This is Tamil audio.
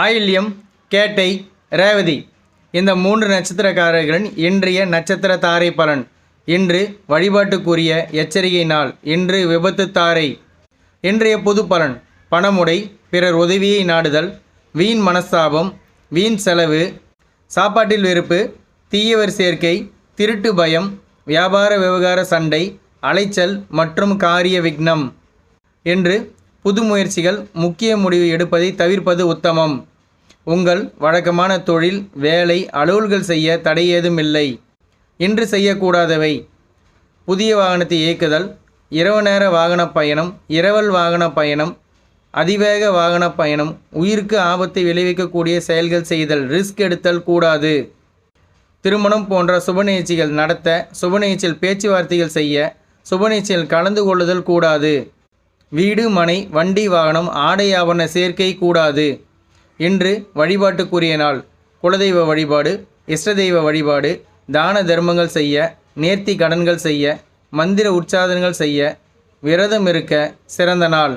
ஆயில்யம் கேட்டை ரேவதி இந்த மூன்று நட்சத்திரக்காரர்களின் இன்றைய நட்சத்திர தாரை பலன். இன்று வழிபாட்டுக்குரிய எச்சரிக்கை நாள். இன்று விபத்து தாரை. இன்றைய பொது பலன். பணமுடை பிறர் உதவியை நாடுதல் வீண் மனஸ்தாபம் வீண் செலவு சாப்பாட்டில் வெறுப்பு தீயவர் சேர்க்கை திருட்டு பயம் வியாபார விவகார சண்டை அலைச்சல் மற்றும் காரிய விக்னம். என்று புது முயற்சிகள் முக்கிய முடிவு எடுப்பதை தவிர்ப்பது உத்தமம். உங்கள் வழக்கமான தொழில் வேலை அலுவல்கள் செய்ய தடை ஏதும் இல்லை. இன்று செய்யக்கூடாதவை. புதிய வாகனத்தை இயக்குதல் இரவு நேர வாகன பயணம் இரவல் வாகன பயணம் அதிவேக வாகன பயணம் உயிருக்கு ஆபத்தை விளைவிக்கக்கூடிய செயல்கள் செய்தல் ரிஸ்க் எடுத்தல் கூடாது. திருமணம் போன்ற சுப நிகழ்ச்சிகள் நடத்த சுப நிகழ்ச்சியில் பேச்சுவார்த்தைகள் செய்ய சுப நிகழ்ச்சியில் கலந்து கொள்ளுதல் கூடாது. வீடு மனை வண்டி வாகனம் ஆடை ஆவண சேர்க்கை கூடாது இன்று வழிபாட்டுக்குரிய நாள். குலதெய்வ வழிபாடு இஷ்ட தெய்வ வழிபாடு தான தர்மங்கள் செய்ய நேர்த்தி கடன்கள் செய்ய மந்திர உற்சாதனங்கள் செய்ய விரதம் இருக்க சிறந்த நாள்.